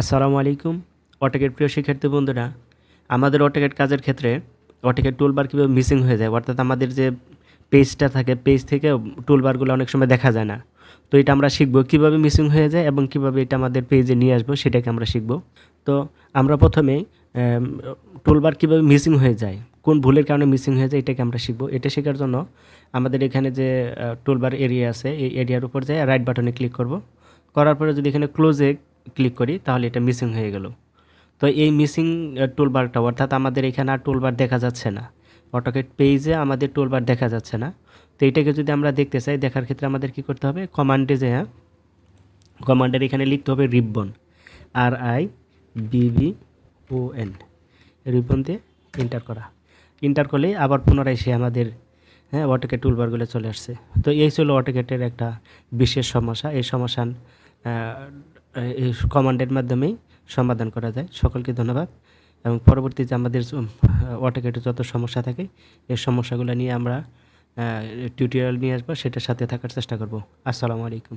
আসসালামু আলাইকুম অটোকেট প্রিয় শিক্ষার্থী বন্ধুরা। আমাদের অটোকেট কাজের ক্ষেত্রে অটোকেট টুলবার কীভাবে মিসিং হয়ে যায়, অর্থাৎ আমাদের যে পেজটা থাকে পেজ থেকে টুলবারগুলো অনেক সময় দেখা যায় না। তো এটা আমরা শিখব কীভাবে মিসিং হয়ে যায় এবং কীভাবে এটা আমাদের পেজে নিয়ে আসব, সেটাকে আমরা শিখব। তো আমরা প্রথমে টুলবার কীভাবে মিসিং হয়ে যায়, কোন ভুলের কারণে মিসিং হয়ে যায়, এটাকে আমরা শিখব। এটা শেখার জন্য আমাদের এখানে যে টুলবার এরিয়া আছে, এই এরিয়ার উপর যায় রাইট বাটনে ক্লিক করব। করার পরে যদি এখানে ক্লোজে ক্লিক করি, তাহলে এটা মিসিং হয়ে গেল। তো এই মিসিং টুলবারটা অর্থাৎ আমাদের এখানে আর টুলবার দেখা যাচ্ছে না। অটোকেট পেজে আমাদের টুলবার দেখা যাচ্ছে না। তো এটাকে যদি আমরা দেখতে চাই, দেখার ক্ষেত্রে আমাদের কি করতে হবে? কমান্ডে যে হ্যাঁ? কমান্ডের এখানে লিখতে হবে ribbon R I B B O N ribbon দিয়ে এন্টার করা। এন্টার করলেই আবার পুনরায় সে আমাদের হ্যাঁ অটোকেট টুলবারগুলো চলে আসছে। তো এই ছিল অটোকেটের একটা বিশেষ সমস্যা। এই সমস্যা এই কমান্ডের মাধ্যমেই সমাধান করা যায়। সকলকে ধন্যবাদ। এবং পরবর্তীতে আমাদের অটোকেটে যত সমস্যা থাকে, এই সমস্যাগুলো নিয়ে আমরা টিউটোরিয়াল নিয়ে আসব, সেটার সাথে থাকার চেষ্টা করব। আসসালামু আলাইকুম।